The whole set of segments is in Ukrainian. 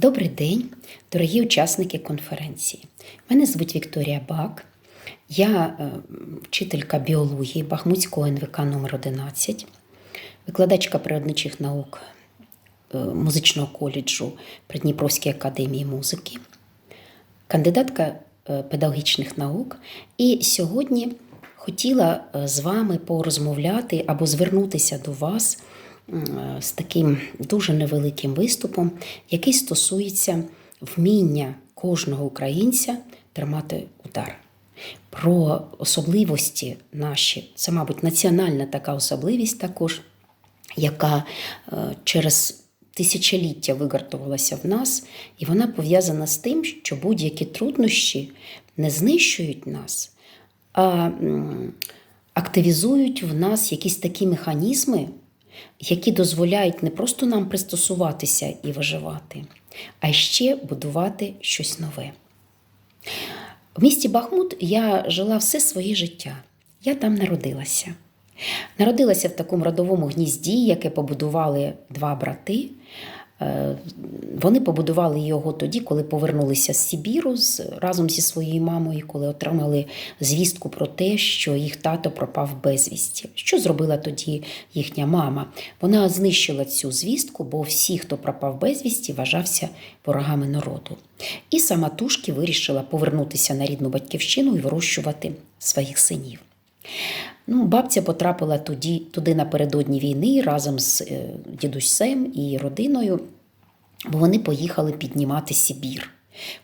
Добрий день, дорогі учасники конференції. Мене звуть Вікторія Бак. Я е, вчителька біології Бахмутського НВК номер 11 викладачка природничих наук е, музичного коледжу Придніпровської академії музики, кандидатка е, педагогічних наук. І сьогодні хотіла з вами порозмовляти або звернутися до вас з таким дуже невеликим виступом, який стосується вміння кожного українця тримати удар. Про особливості наші, це, мабуть, національна така особливість також, яка е, через тисячоліття вигартувалася в нас, і вона пов'язана з тим, що будь-які труднощі не знищують нас, а активізують в нас якісь такі механізми, які дозволяють не просто нам пристосуватися і виживати, а ще будувати щось нове. В місті Бахмут я жила все своє життя. Я там народилася. Народилася в такому родовому гнізді, яке побудували два брати. Е, Вони побудували його тоді, коли повернулися з Сибіру разом зі своєю мамою, коли отримали звістку про те, що їх тато пропав безвісті. Що зробила тоді їхня мама? Вона знищила цю звістку, бо всі, хто пропав безвісті, вважався ворогами народу. І самотужки вирішила повернутися на рідну батьківщину і вирощувати своїх синів. Ну, бабця потрапила тоді, туди напередодні війни разом з е, дідусем і родиною, бо вони поїхали піднімати Сибір.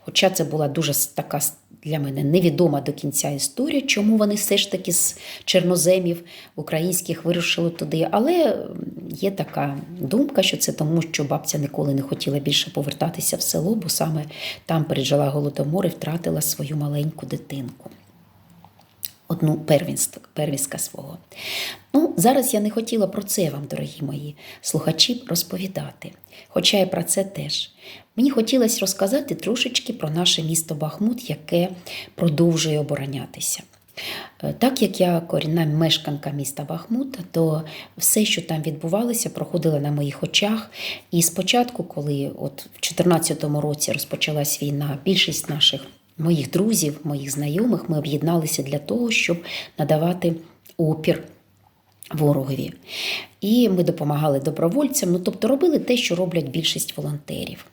Хоча це була дуже така для мене невідома до кінця історія, чому вони все ж таки з чорноземів українських вирушили туди. Але є така думка, що це тому, що бабця ніколи не хотіла більше повертатися в село, бо саме там пережила голодомор і втратила свою маленьку дитинку одну первістка свого. Ну, зараз я не хотіла про це вам, дорогі мої слухачі, розповідати. Хоча і про це теж. Мені хотілося розказати трошечки про наше місто Бахмут, яке продовжує оборонятися. Е, Так як я корінна мешканка міста Бахмута, то все, що там відбувалося, проходило на моїх очах. І спочатку, коли от в 2014 році розпочалась війна, більшість наших моїх друзів, моїх знайомих, ми об'єдналися для того, щоб надавати опір ворогові. І ми допомагали добровольцям, ну тобто робили те, що роблять більшість волонтерів.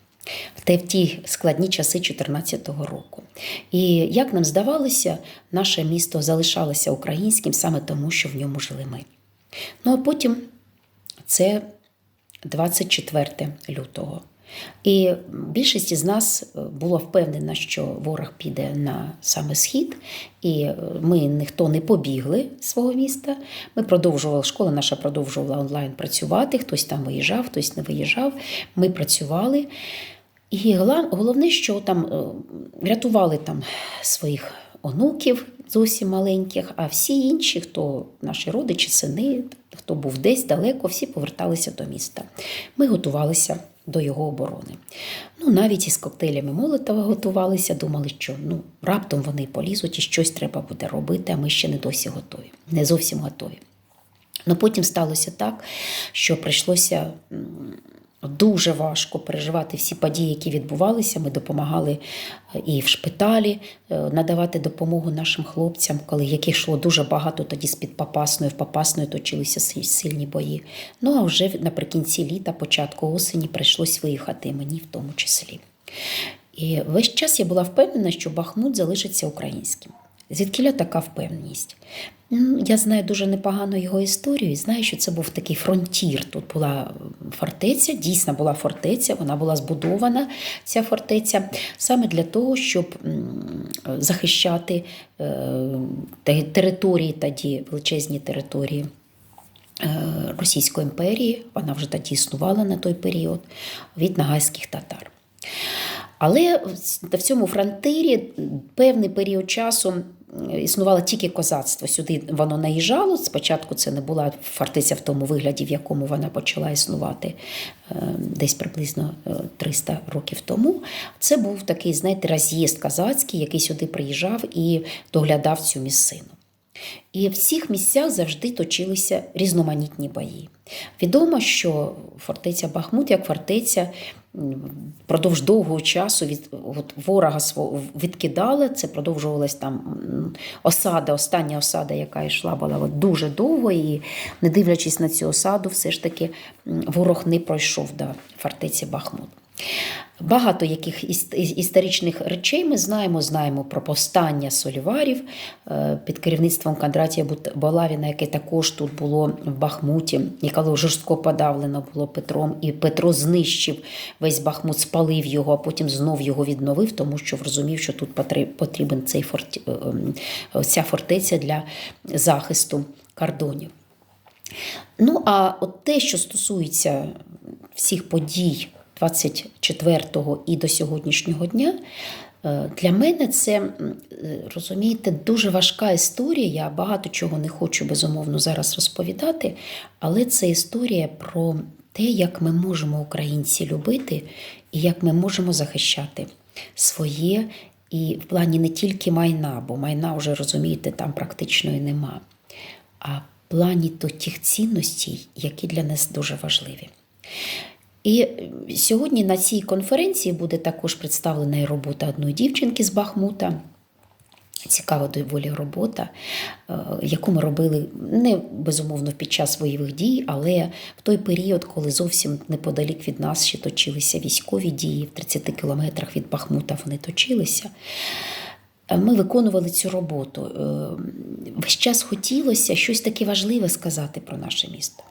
В те в ті складні часи 2014 року. І як нам здавалося, наше місто залишалося українським саме тому, що в ньому жили ми. Ну а потім це 24 лютого. І більшість із нас е, було впевнена, що ворог піде на саме схід, і е, ми ніхто не побігли з свого міста. Ми продовжували, школа наша продовжувала онлайн працювати. Хтось там виїжджав, хтось не виїжджав. Ми працювали. І головне, що там е, рятували там своїх онуків зовсім маленьких, а всі інші, хто наші родичі, сини, хто був десь далеко, всі поверталися до міста. Ми готувалися до його оборони. Ну, навіть із коктейлями Молотова готувалися, думали, що ну, раптом вони полізуть і щось треба буде робити, а ми ще не досі готові, не зовсім готові. Ну потім сталося так, що прийшлося дуже важко переживати всі події, які відбувалися. Ми допомагали е, і в шпиталі е, надавати допомогу нашим хлопцям, коли яких йшло дуже багато тоді з-під Попасної, в Попасної точилися сильні бої. Ну а вже наприкінці літа, початку осені, прийшлось виїхати мені в тому числі. І весь час я була впевнена, що Бахмут залишиться українським. Звідкіля така впевненість? Я знаю дуже непогано його історію і знаю, що це був такий фронтір. Тут була фортеця, дійсно була фортеця, вона була збудована, ця фортеця, саме для того, щоб захищати е, території тоді, величезні території е, Російської імперії, вона вже тоді існувала на той період, від нагайських татар. Але в цьому фронтирі певний період часу існувало тільки козацтво. Сюди воно наїжджало. Спочатку це не була фортеця в тому вигляді, в якому вона почала існувати е, десь приблизно е, 300 років тому. Це був такий, знаєте, роз'їзд козацький, який сюди приїжджав і доглядав цю місцину. І в цих місцях завжди точилися різноманітні бої. Відомо, що фортеця Бахмут, як фортеця, впродовж довгого часу від от, ворога свого відкидала. Це продовжувалась там осада, остання осада, яка йшла, була от дуже довго. І не дивлячись на цю осаду, все ж таки ворог не пройшов до фортеці Бахмут. Багато яких іс- іс- історичних речей ми знаємо. Знаємо про повстання соліварів е, під керівництвом Кондратія Балавіна, яке також тут було в Бахмуті, яке жорстко подавлено було Петром. І Петро знищив весь Бахмут, спалив його, а потім знов його відновив, тому що розумів, що тут потрібен цей форт... е, ем, ця фортеця для захисту кордонів. Ну, а от те, що стосується всіх подій 24-го і до сьогоднішнього дня, е, для мене це, е, розумієте, дуже важка історія. Я багато чого не хочу безумовно зараз розповідати, але це історія про те, як ми можемо українці любити і як ми можемо захищати своє. І в плані не тільки майна, бо майна вже розумієте, там практично і нема, а в плані то тих цінностей, які для нас дуже важливі. І сьогодні на цій конференції буде також представлена і робота одної дівчинки з Бахмута. Цікава доволі робота, е, яку ми робили не безумовно під час бойових дій, але в той період, коли зовсім неподалік від нас ще точилися військові дії, в 30 кілометрах від Бахмута вони точилися. Е, Ми виконували цю роботу. Е, Весь час хотілося щось таке важливе сказати про наше місто.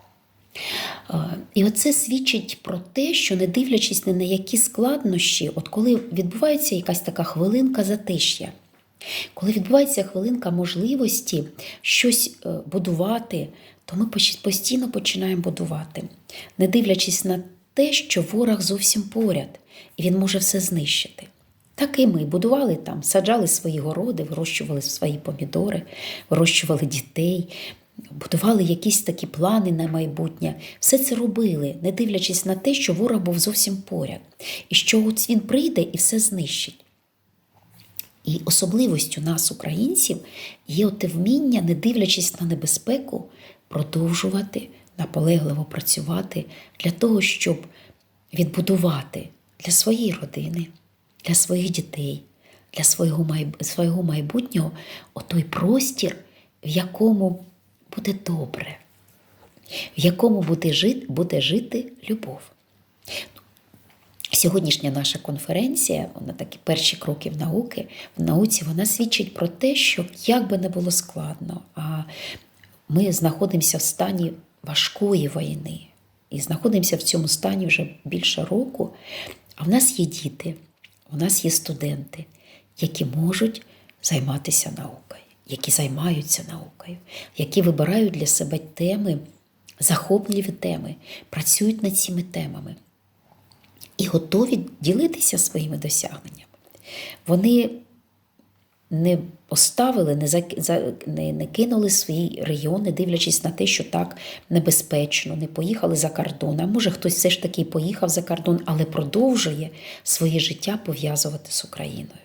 І оце свідчить про те, що не дивлячись ні на які складнощі, от коли відбувається якась така хвилинка затиш'я, коли відбувається хвилинка можливості щось е, будувати, то ми постійно починаємо будувати, не дивлячись на те, що ворог зовсім поряд, і він може все знищити. Так і ми будували там, саджали свої городи, вирощували свої помідори, вирощували дітей, будували якісь такі плани на майбутнє. Все це робили, не дивлячись на те, що ворог був зовсім поряд, і що от він прийде і все знищить. І особливостю нас, українців, є те вміння, не дивлячись на небезпеку, продовжувати наполегливо працювати для того, щоб відбудувати для своєї родини, для своїх дітей, для свого, майбутнього отой простір, в якому буде добре, в якому буде жити, буде жити любов. Сьогоднішня наша конференція, вона такі перші кроки в науки, в науці, вона свідчить про те, що як би не було складно, а ми знаходимося в стані важкої війни і знаходимося в цьому стані вже більше року. А в нас є діти, у нас є студенти, які можуть займатися наукою, які займаються наукою, які вибирають для себе теми, захопливі теми, працюють над цими темами і готові ділитися своїми досягненнями. Вони не поставили, не, за- не, не кинули свій регіон, не дивлячись на те, що так небезпечно, не поїхали за кордон. А може хтось все ж таки поїхав за кордон, але продовжує своє життя пов'язувати з Україною.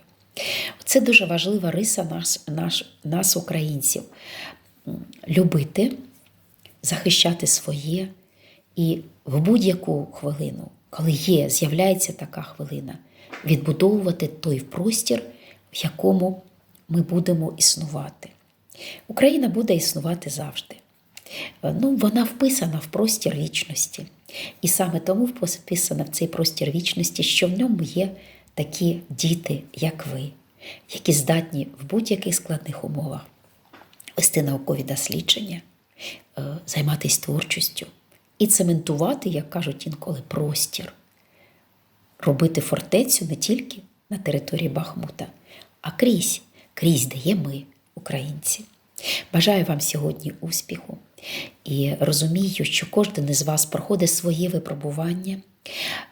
Це дуже важлива риса нас, наш, нас, українців. Любити, захищати своє і в будь-яку хвилину, коли є, з'являється така хвилина, відбудовувати той простір, в якому ми будемо існувати. Україна буде існувати завжди. Ну, вона вписана в простір вічності. І саме тому вписана в цей простір вічності, що в ньому є такі діти, як ви, які здатні в будь-яких складних умовах вести наукові дослідження, е, займатися творчістю і цементувати, як кажуть інколи, простір, робити фортецю не тільки на території Бахмута, а крізь, крізь, де є ми, українці. Бажаю вам сьогодні успіху і розумію, що кожен із вас проходить своє випробування,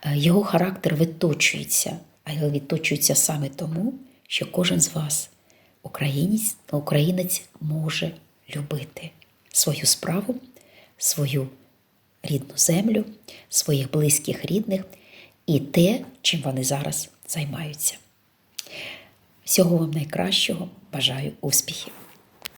Е, його характер виточується, а відточується саме тому, що кожен з вас, українець, українець, може любити свою справу, свою рідну землю, своїх близьких рідних і те, чим вони зараз займаються. Всього вам найкращого, бажаю успіхів!